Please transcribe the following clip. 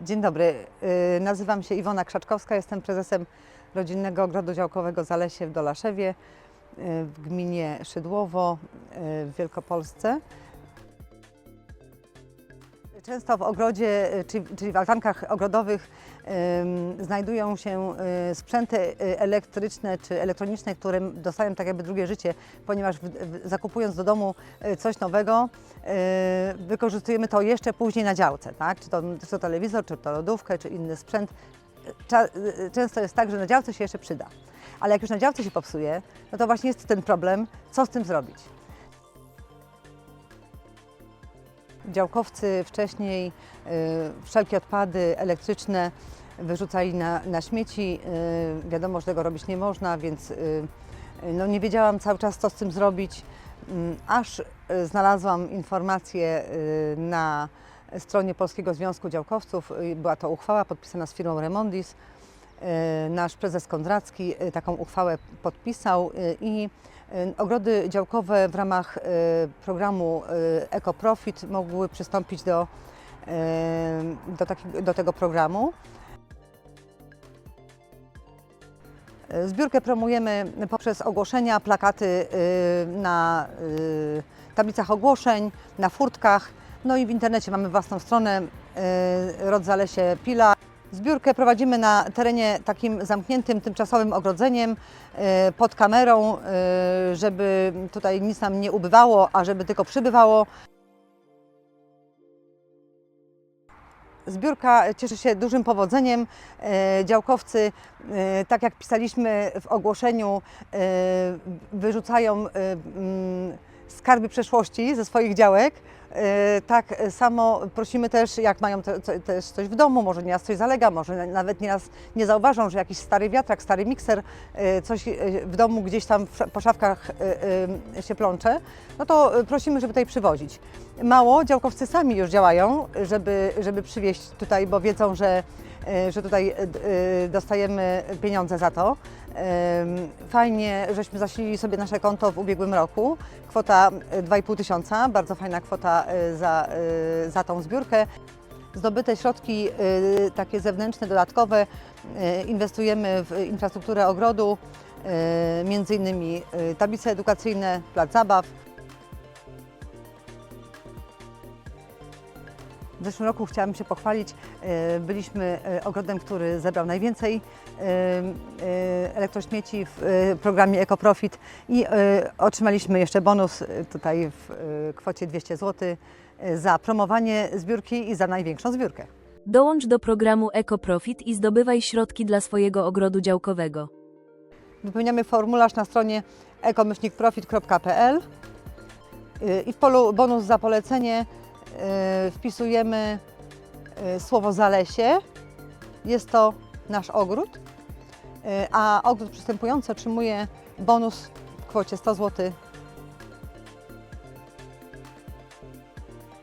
Dzień dobry, Y, nazywam się Iwona Krzaczkowska, jestem prezesem Rodzinnego Ogrodu Działkowego Zalesie w Dolaszewie y, w gminie Szydłowo y, w Wielkopolsce. Często w ogrodzie, y, czyli, w altankach ogrodowych znajdują się y, sprzęty y, elektryczne czy elektroniczne, które dostają tak jakby drugie życie, ponieważ zakupując do domu coś nowego, wykorzystujemy to jeszcze później na działce, tak? czy, to, czy to telewizor, czy to lodówkę, czy inny sprzęt. Często jest tak, że na działce się jeszcze przyda. Ale jak już na działce się popsuje, no to właśnie jest ten problem, co z tym zrobić. Działkowcy wcześniej y, wszelkie odpady elektryczne wyrzucali na, na śmieci. Y, wiadomo, że tego robić nie można, więc y, no nie wiedziałam cały czas, co z tym zrobić, Mm, aż znalazłam informację na stronie Polskiego Związku Działkowców. Była to uchwała podpisana z firmą Remondis. Y, Nasz prezes Kondracki y, taką uchwałę podpisał y, i ogrody działkowe w ramach programu EcoProfit mogły przystąpić do, do, do tego programu. Zbiórkę promujemy poprzez ogłoszenia, plakaty na tablicach ogłoszeń, na furtkach, no i w internecie mamy własną stronę Rodzalesie Pila. Zbiórkę prowadzimy na terenie takim zamkniętym, tymczasowym ogrodzeniem y, pod kamerą, y, żeby tutaj nic nam nie ubywało, a żeby tylko przybywało. Zbiórka cieszy się dużym powodzeniem. E, Działkowcy, e, tak jak pisaliśmy w ogłoszeniu, e, wyrzucają skarby przeszłości ze swoich działek. E, Tak samo prosimy też, jak mają te, co- też coś w domu, może nieraz coś zalega, może nawet nieraz nie zauważą, że jakiś stary wiatrak, stary mikser, e, coś e, w domu gdzieś tam po szafkach się plącze, no to prosimy, żeby tutaj przywozić. Mało, działkowcy sami już działają, żeby, żeby przywieźć tutaj, bo wiedzą, że, że tutaj dostajemy pieniądze za to. Fajnie, żeśmy zasilili sobie nasze konto w ubiegłym roku. Kwota 2,5 tysiąca, bardzo fajna kwota e, za, e, za tą zbiórkę. Zdobyte środki e, takie zewnętrzne, dodatkowe inwestujemy w infrastrukturę ogrodu, między innymi tablice edukacyjne, plac zabaw. W zeszłym roku chciałam się pochwalić. e, Byliśmy e, ogrodem, który zebrał najwięcej e, elektrośmieci w programie EcoProfit i otrzymaliśmy jeszcze bonus tutaj w kwocie 200 zł za promowanie zbiórki i za największą zbiórkę. Dołącz do programu EcoProfit i zdobywaj środki dla swojego ogrodu działkowego. Wypełniamy formularz na stronie ekomyślnikprofit.pl i w polu bonus za polecenie wpisujemy y, słowo zalesie. Jest to nasz ogród, y, a ogród przystępujący otrzymuje bonus w kwocie 100 zł